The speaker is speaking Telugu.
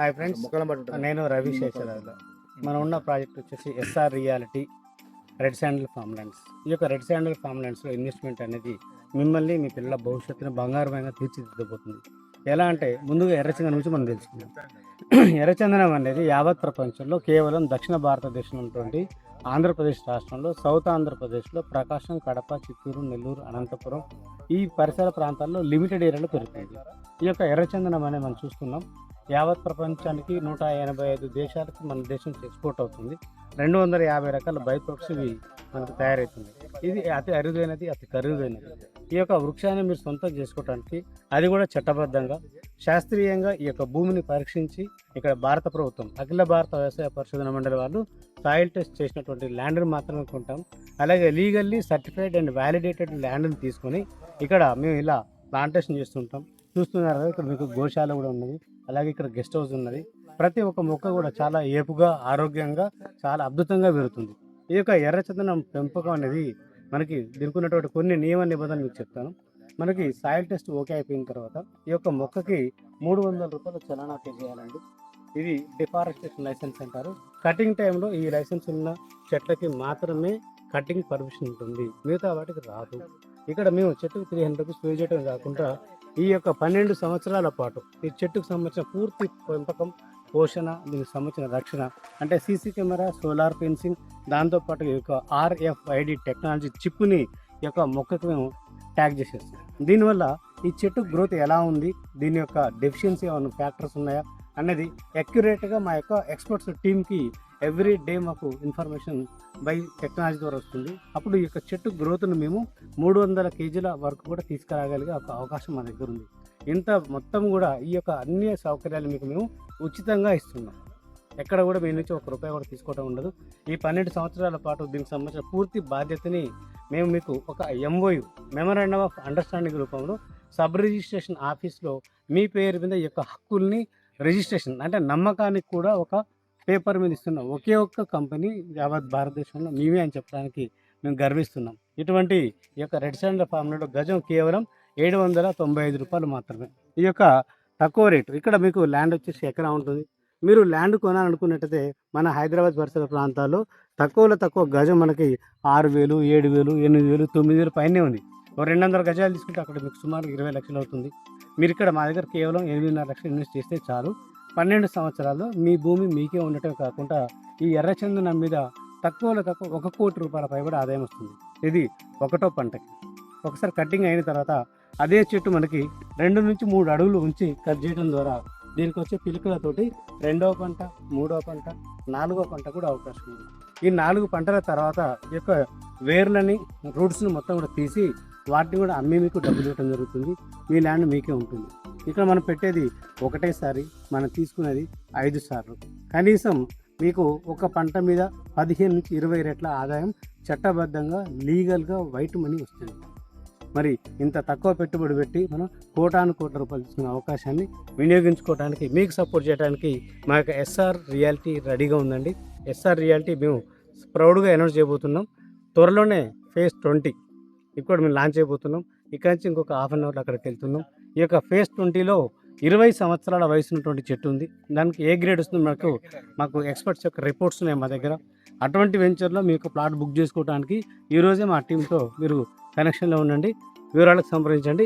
Hi friends. నేను రవి శేషరాజు మనం ఉన్న ప్రాజెక్ట్ వచ్చేసి SR reality red sandal farm lands ఈ యొక్క రెడ్ శాండిల్ ఫామ్ ల్యాండ్స్లో ఇన్వెస్ట్మెంట్ అనేది మిమ్మల్ని మీ పిల్లల భవిష్యత్తును బంగారమైన తీర్చిదిద్దబోతుంది. ఎలా అంటే ముందుగా ఎర్రచందనం నుంచి మనం తెలుసుకుందాం. ఎర్రచందనం అనేది యావత్ ప్రపంచంలో కేవలం దక్షిణ భారతదేశంలో ఉన్నటువంటి ఆంధ్రప్రదేశ్ రాష్ట్రంలో సౌత్ ఆంధ్రప్రదేశ్లో ప్రకాశం కడప చిత్తూరు నెల్లూరు అనంతపురం ఈ పరిసర ప్రాంతాల్లో లిమిటెడ్ ఏరియాలో పెరుగుతుంది ఈ యొక్క ఎర్రచందనం అనేది మనం చూస్తున్నాం. యావత్ ప్రపంచానికి నూట ఎనభై ఐదు దేశాలకు మన దేశం ఎక్స్పోర్ట్ అవుతుంది. రెండు వందల యాభై రకాల బై ప్రొడక్ట్స్ ఇవి మనకు తయారవుతుంది ఇది అతి అరుదైనది అతి ఖరీదైనది ఈ యొక్క వృక్షాన్ని మీరు సొంతం చేసుకోవడానికి అది కూడా చట్టబద్ధంగా శాస్త్రీయంగా ఈ యొక్క భూమిని పరీక్షించి ఇక్కడ భారత ప్రభుత్వం అఖిల భారత వ్యవసాయ పరిశోధన మండలి వాళ్ళు సాయిల్ టెస్ట్ చేసినటువంటి ల్యాండ్ని మాత్రమే కొంటాం. అలాగే లీగల్లీ సర్టిఫైడ్ అండ్ వ్యాలిడేటెడ్ ల్యాండ్ని తీసుకొని ఇక్కడ మేము ఇలా ప్లాంటేషన్ చేస్తుంటాం. చూస్తున్నారు. కదా ఇక్కడ మీకు గోశాల కూడా ఉన్నది. అలాగే ఇక్కడ గెస్ట్ హౌస్ ఉన్నది. ప్రతి ఒక్క మొక్క కూడా చాలా ఏపుగా ఆరోగ్యంగా చాలా అద్భుతంగా పెరుగుతుంది. ఈ యొక్క ఎర్రచందనం పెంపకం అనేది మనకి దీనికి కొన్ని నియమ నిబంధనలు మీకు చెప్తాను. మనకి సాయిల్ టెస్ట్ ఓకే అయిపోయిన తర్వాత ఈ యొక్క మొక్కకి మూడు వందల రూపాయలు చలానా పే చేయాలండి. ఇది డిఫారెస్టేషన్ లైసెన్స్ అంటారు. కటింగ్ టైంలో ఈ లైసెన్స్ ఉన్న చెట్లకి మాత్రమే కటింగ్ పర్మిషన్ ఉంటుంది. మిగతా వాటికి రాదు. ఇక్కడ మేము చెట్టుకు త్రీ హండ్రెడ్ రూపీస్ పే చేయడం కాకుండా ఈ యొక్క పన్నెండు సంవత్సరాల పాటు ఈ చెట్టుకు సంబంధించిన పూర్తి పెంపకం పోషణ దీనికి సంబంధించిన రక్షణ అంటే సీసీ కెమెరా సోలార్ ఫెన్సింగ్ దాంతోపాటు ఈ యొక్క ఆర్ఎఫ్ఐడి టెక్నాలజీ చిప్ని ఈ యొక్క మొక్కకు మేము ట్యాగ్ చేసేస్తాం దీనివల్ల ఈ చెట్టు గ్రోత్ ఎలా ఉంది దీని యొక్క డెఫిషియన్సీ ఏమైనా ఫ్యాక్టర్స్ ఉన్నాయా అనేది అక్యురేట్గా మా యొక్క ఎక్స్పర్ట్స్ టీమ్కి ఎవ్రీ డే మాకు ఇన్ఫర్మేషన్ బై టెక్నాలజీ ద్వారా వస్తుంది. అప్పుడు ఈ యొక్క చెట్టు గ్రోత్ను మేము మూడు వందల కేజీల వరకు కూడా తీసుకురాగలిగే ఒక అవకాశం మా దగ్గర ఉంది. ఇంత మొత్తం కూడా ఈ యొక్క అన్ని సౌకర్యాలు మీకు మేము ఉచితంగా ఇస్తున్నాం. ఎక్కడ కూడా మీ నుంచి ఒక రూపాయి కూడా తీసుకోవడం ఉండదు. ఈ పన్నెండు సంవత్సరాల పాటు దీనికి సంబంధించిన పూర్తి బాధ్యతని మేము మీకు ఒక ఎంఓయు మెమరాండమ్ ఆఫ్ అండర్స్టాండింగ్ రూపంలో సబ్ రిజిస్ట్రేషన్ ఆఫీస్లో మీ పేరు మీద ఈ యొక్క హక్కుల్ని రిజిస్ట్రేషన్ అంటే నమ్మకానికి కూడా ఒక పేపర్ మీద ఇస్తున్న ఒకే ఒక్క కంపెనీ యావత్ భారతదేశంలో మేమే అని చెప్పడానికి మేము గర్విస్తున్నాం. ఇటువంటి ఈ యొక్క రెడ్ శాండ్ ఫార్మ్లో గజం కేవలం ఏడు వందల తొంభై ఐదు రూపాయలు మాత్రమే. ఈ యొక్క తక్కువ రేటు ఇక్కడ మీకు ల్యాండ్ వచ్చేసి ఎకరా ఉంటుంది. మీరు ల్యాండ్ కొనాలనుకున్నట్టయితే మన హైదరాబాద్ పరిసర ప్రాంతాల్లో తక్కువలో తక్కువ గజం మనకి ఆరు వేలు ఏడు వేలు ఎనిమిది వేలు తొమ్మిది వేలు పైనే ఉంది. ఒక రెండు వందల గజాలు తీసుకుంటే అక్కడ మీకు సుమారు ఇరవై లక్షలు అవుతుంది. మీరు ఇక్కడ మా దగ్గర కేవలం ఎనిమిదిన్నర లక్షలు ఇన్వెస్ట్ చేస్తే చాలు. పన్నెండు సంవత్సరాలు మీ భూమి మీకే ఉండటం కాకుండా ఈ ఎర్రచందనం మీద తక్కువలో తక్కువ ఒక కోటి రూపాయల పైబడి ఆదాయం వస్తుంది. ఇది ఒకటో పంటకి. ఒకసారి కటింగ్ అయిన తర్వాత అదే చెట్టు మనకి రెండు నుంచి మూడు అడుగులు ఉంచి కట్ చేయడం ద్వారా దీనికి వచ్చే పిలుకలతోటి రెండవ పంట మూడవ పంట నాలుగో పంట కూడా అవకాశం ఉంది. ఈ నాలుగు పంటల తర్వాత ఈ యొక్క వేర్లని రూట్స్ని మొత్తం కూడా తీసి వాటిని కూడా అమ్మి మీకు డబ్బులు ఇవ్వడం జరుగుతుంది. మీ ల్యాండ్ మీకే ఉంటుంది. ఇక్కడ మనం పెట్టేది ఒకటేసారి మనం తీసుకునేది ఐదు సార్లు. కనీసం మీకు ఒక పంట మీద పదిహేను నుంచి ఇరవై రెట్ల ఆదాయం చట్టబద్ధంగా లీగల్గా వైట్ మనీ వస్తుంది. మరి ఇంత తక్కువ పెట్టుబడి పెట్టి మనం కోటాను కోట్ల రూపాయలు తీసుకునే అవకాశాన్ని వినియోగించుకోవడానికి మీకు సపోర్ట్ చేయడానికి మా యొక్క ఎస్ఆర్ రియాలిటీ రెడీగా ఉందండి. ఎస్ఆర్ రియాలిటీ మేము ప్రౌడ్గా అనౌన్స్ చేయబోతున్నాం. త్వరలోనే ఫేజ్ ట్వంటీ ఇక్కడ మేము లాంచ్ చేయబోతున్నాం. ఇక్కడ నుంచి ఇంకొక హాఫ్ అన్ అవర్లో అక్కడికి వెళ్తున్నాం. ఈ యొక్క ఫేస్ ట్వంటీలో ఇరవై సంవత్సరాల వయసు ఉన్నటువంటి చెట్టు ఉంది. దానికి ఏ గ్రేడ్ వస్తుంది మాకు మాకు ఎక్స్పర్ట్స్ యొక్క రిపోర్ట్స్ ఉన్నాయి మా దగ్గర. అటువంటి వెంచర్లో మీకు ప్లాట్ బుక్ చేసుకోవడానికి ఈరోజే మా టీంతో మీరు కనెక్షన్లో ఉండండి. వివరాలకు సంప్రదించండి.